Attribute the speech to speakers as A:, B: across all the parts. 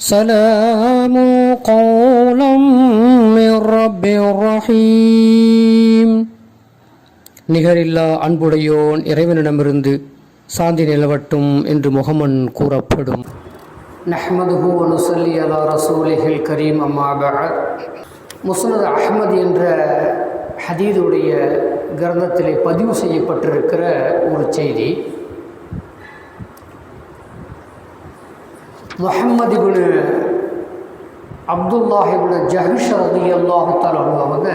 A: سلام قولا من رب رحيم நிகரில்லா அன்புடையோன் இறைவனிடமிருந்து சாந்தி நிலவட்டும் என்று முகமன் கூறப்படும் நஹ்மதுஹு வனுசல்லி அலா ரசூலிஹில் கரீம் அம்மா பஅத் முஸ்னத் அஹ்மத் என்ற ஹதீதுடைய கிரந்தத்திலே பதிவு செய்யப்பட்டிருக்கிற ஒரு செய்தி முஹம்மது இப்னு அப்துல்லாஹ் ஜஹிஷ் ரதி அல்லாஹத்தால் அவங்க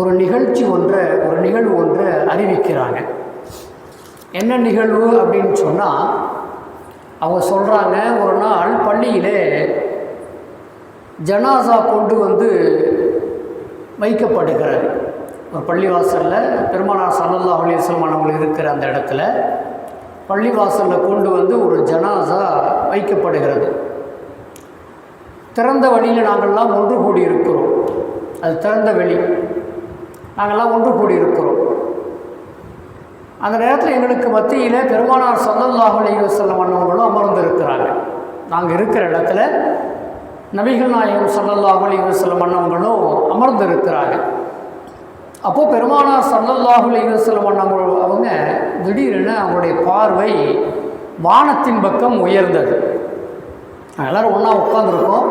A: ஒரு நிகழ்ச்சி ஒன்றை ஒரு நிகழ்வு ஒன்றை அறிவிக்கிறாங்க. என்ன நிகழ்வு அப்படின்னு சொன்னால் அவங்க சொல்கிறாங்க ஒரு நாள் பள்ளியிலே ஜனாசா கொண்டு வந்து வைக்கப்படுகிறது. ஒரு பள்ளிவாசலில் பெருமானார் சல்லல்லா அலைஹி வஸல்லம் இருக்கிற அந்த இடத்துல. பள்ளிவாசலில் கொண்டு வந்து ஒரு ஜனாசா வைக்கப்படுகிறது. திறந்த வழியில் நாங்கள்லாம் ஒன்று கூடி இருக்கிறோம் அது திறந்த வெளி. நாங்கள்லாம் ஒன்று கூடி இருக்கிறோம் அந்த நேரத்தில் எங்களுக்கு மத்தியில் பெருமானார் சல்லல்லாஹு அலைஹி வஸல்லம் அண்ணவங்களும் அமர்ந்திருக்கிறாங்க. நாங்கள் இருக்கிற இடத்துல நபிகள் நாயகம் சல்லல்லாஹு அலைஹி அண்ணவங்களும் அமர்ந்திருக்கிறாங்க. அப்போது பெருமானார் சல்லல்லாஹு அலைஹி வஸல்லம் அண்ணவங்க அவங்க திடீரென அவங்களுடைய பார்வை வானத்தின் பக்கம் உயர்ந்தது. நாங்கள் எல்லோரும் ஒன்றா உட்காந்துருக்கோம்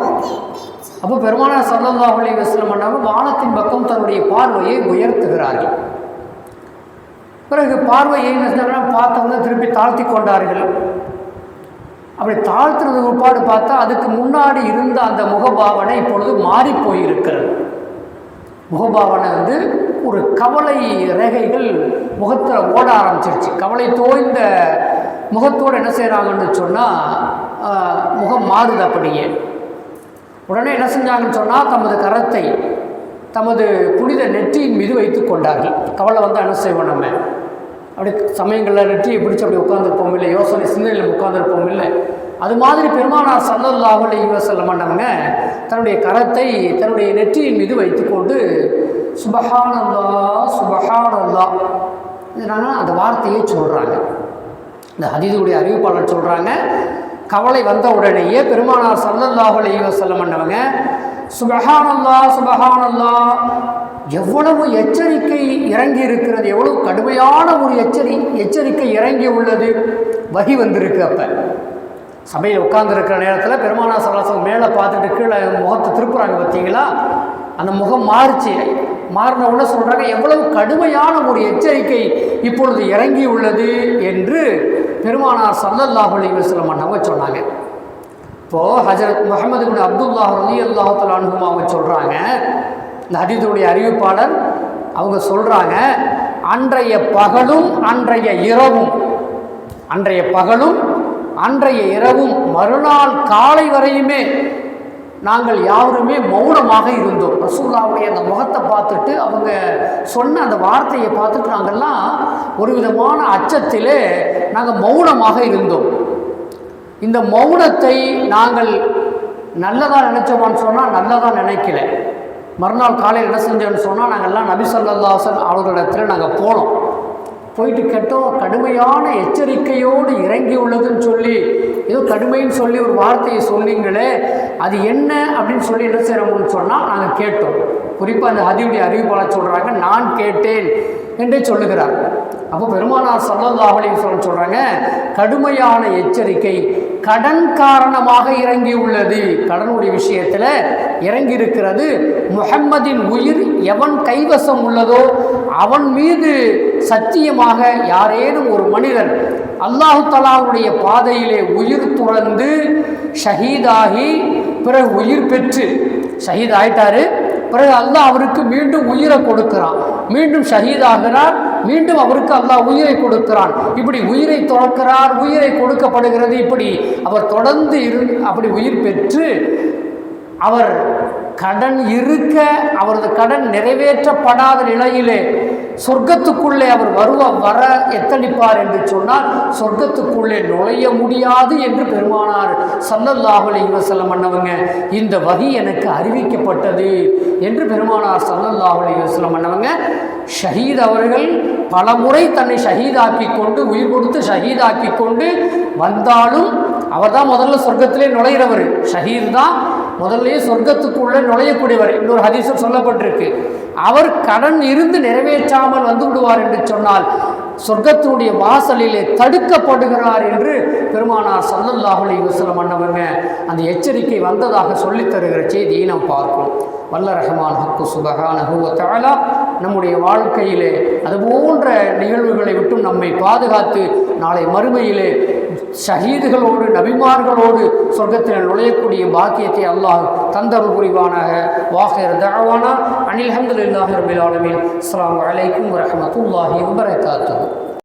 A: அப்போ பெருமானார் சல்லல்லாஹு அலைஹி வஸல்லம் வானத்தின் பக்கம் தன்னுடைய பார்வையை உயர்த்துகிறார்கள். பிறகு பார்வையை என்ன பார்த்தவங்க திருப்பி தாழ்த்தி கொண்டார்கள். அப்படி தாழ்த்துறது ஒருபாடு பார்த்தா அதுக்கு முன்னாடி இருந்த அந்த முகபாவனை இப்பொழுது மாறி போயிருக்கிறது. முகபாவனை வந்து ஒரு கவலை ரேகைகள் முகத்தில் ஓட ஆரம்பிச்சிருச்சு. கவலை தோய்ந்த முகத்தோடு என்ன செய்கிறாங்கன்னு சொன்னால் முகம் மாறுது அப்படியே. உடனே என்ன செஞ்சாங்கன்னு சொன்னால் தமது கரத்தை தமது புனித நெற்றியின் மீது வைத்து கொண்டார்கள். கவலை வந்தால் என்ன செய்வோம் நம்ம? அப்படி சமயங்களில் நெற்றியை பிடிச்சி அப்படி உட்காந்துருப்போம் இல்லை யோசனை சிந்தனையில் உட்காந்துருப்போம் இல்லை. அது மாதிரி பெருமானார் சல்லல்லாஹு அலைஹி வஸல்லம் பண்ணவங்க தன்னுடைய கரத்தை தன்னுடைய நெற்றியின் மீது வைத்துக்கொண்டு சுபஹானல்லா சுபஹானல்லா இதனால அந்த வார்த்தையை சொல்கிறாங்க இந்த ஹதீதுடைய அறிவிப்பாளர் சொல்கிறாங்க கவலை வந்த உடனேயே பெருமானார் சல்லல்லாஹு அலைஹி வசல்லம் பண்ணவங்க சுபஹானல்லா சுபஹானல்லா எவ்வளவு எச்சரிக்கை இறங்கி இருக்கிறது எவ்வளவு கடுமையான ஒரு எச்சரி எச்சரிக்கை இறங்கி உள்ளது. வகி வந்திருக்கு அப்போ. சபையில் உட்கார்ந்துருக்கிற நேரத்தில் பெருமானா சலாசம் மேலே பார்த்துட்டு கீழே முகத்தை திருப்புறாங்க பார்த்தீங்களா அந்த முகம் மாறிச்சு. மாறின சொல்கிறாங்க எவ்வளவு கடுமையான ஒரு எச்சரிக்கை இப்பொழுது இறங்கி உள்ளது என்று பெருமானார் சல்லல்லாஹு அலைஹி வஸல்லம் அவங்க சொன்னாங்க. இப்போது ஹஜரத் முகமது குன் அப்துல்லாஹ் அலி அல்லாஹத்துல அனுபவம் அவங்க சொல்கிறாங்க இந்த ஹதீதுடைய அறிவிப்பாளர் அவங்க சொல்கிறாங்க அன்றைய பகலும் அன்றைய இரவும் அன்றைய பகலும் அன்றைய இரவும் மறுநாள் காலை வரையுமே நாங்கள் யாருமே மௌனமாக இருந்தோம். ரசூல்லாவுடைய அந்த முகத்தை பார்த்துட்டு அவங்க சொன்ன அந்த வார்த்தையை பார்த்துட்டு நாங்கள்லாம் ஒரு விதமான அச்சத்திலே நாங்கள் மௌனமாக இருந்தோம். இந்த மௌனத்தை நாங்கள் நல்லதாக நினச்சோமான்னு சொன்னால் நல்லதாக நினைக்கல. மறுநாள் காலையில் என்ன செஞ்சோன்னு சொன்னால் நாங்கள்லாம் நபி சல்லாசன் அவர்களிடத்தில் நாங்கள் போனோம். போயிட்டு கேட்டோம் கடுமையான எச்சரிக்கையோடு இறங்கி உள்ளதுன்னு சொல்லி ஏதோ கடுமைன்னு சொல்லி ஒரு வார்த்தையை சொன்னீங்களே அது என்ன அப்படின்னு சொல்லி என்ன செய்கிறோம்னு சொன்னால் நாங்கள் கேட்டோம். குறிப்பாக அந்த ஹதியுடைய அறிவிப்பாளர் சொல்கிறாங்க நான் கேட்டேன் என்றே சொல்லுகிறார். அப்போ பெருமானார் சல்லல்லாஹு சொல்ல சொல்கிறாங்க கடுமையான எச்சரிக்கை கடன் காரணமாக இறங்கியுள்ளது. கடனுடைய விஷயத்தில் இறங்கி இருக்கிறது முஹம்மதின் உயிர் எவன் கைவசம் உள்ளதோ அவன் மீது சத்தியமாக யாரேனும் ஒரு மனிதன் அல்லாஹு தலாவுடைய பாதையிலே உயிர் துறந்து ஷஹீதாகி பிறகு உயிர் பெற்று ஷஹீத் ஆயிட்டாரு பிறகு அல்லாஹ் அவருக்கு மீண்டும் உயிரை கொடுக்கிறான். மீண்டும் ஷஹீதாகிறார். மீண்டும் அவருக்கு அல்லாஹ் உயிரை கொடுக்கிறான். இப்படி உயிரை துறக்கிறார் உயிரை கொடுக்கப்படுகிறது இப்படி அவர் தொடர்ந்து இரு அப்படி உயிர் பெற்று அவர் கடன் இருக்க அவரது கடன் நிறைவேற்றப்படாத நிலையிலே சொர்க்கத்துக்குள்ளே அவர் வருவ வர எத்தனிப்பார் என்று சொன்னால் சொர்க்கத்துக்குள்ளே நுழைய முடியாது என்று பெருமானார் சல்லல்லாஹு யுவசல்லம் வஸல்லம் அண்ணவங்க இந்த வகி எனக்கு அறிவிக்கப்பட்டது என்று பெருமானார் சல்லல்லாஹு யுவசல்லம் வஸல்லம் அண்ணவங்க ஷஹீத் அவர்கள் பல முறை தன்னை ஷஹீதாக்கி கொண்டு உயிர் கொடுத்து ஷஹீதாக்கி கொண்டு வந்தாலும் அவர் தான் முதல்ல சொர்க்கத்திலே நுழைகிறவர். ஷஹீத் தான் முதல்லயே சொர்க்கத்துக்குள்ளே நுழையக்கூடியவர். இன்னொரு ஹதீஸில் சொல்லப்பட்டிருக்கு. அவர் கடன் இருந்து நிறைவேற்றாமல் வந்து விடுவார் என்று சொன்னால் சொர்க்கத்தினுடைய வாசலிலே தடுக்கப்படுகிறார் என்று பெருமானார் சல்லல்லாஹு அலைஹி வஸல்லம் அண்ணவங்க அந்த எச்சரிக்கை வந்ததாக சொல்லித் தருகிற செய்தியை நாம் பார்ப்போம் வல்ல ரஹமான் ஹக்கு சுபகான ஹூவத்தாலா நம்முடைய வாழ்க்கையிலே அது போன்ற நிகழ்வுகளை விட்டும் நம்மை பாதுகாத்து நாளை மறுமையிலே ஷஹீதுகளோடு நபிமார்களோடு சொர்க்கத்தில் நுழையக்கூடிய பாக்கியத்தை அல்லாஹ் தந்தரு புரிவானாக. வாஹிர் தஅவானா அனில் அஹமதுல்லாஹி ரபில் ஆலமீன். அஸ்ஸலாமு அலைக்கும் வரமத்துல்லாஹி வரகாத்து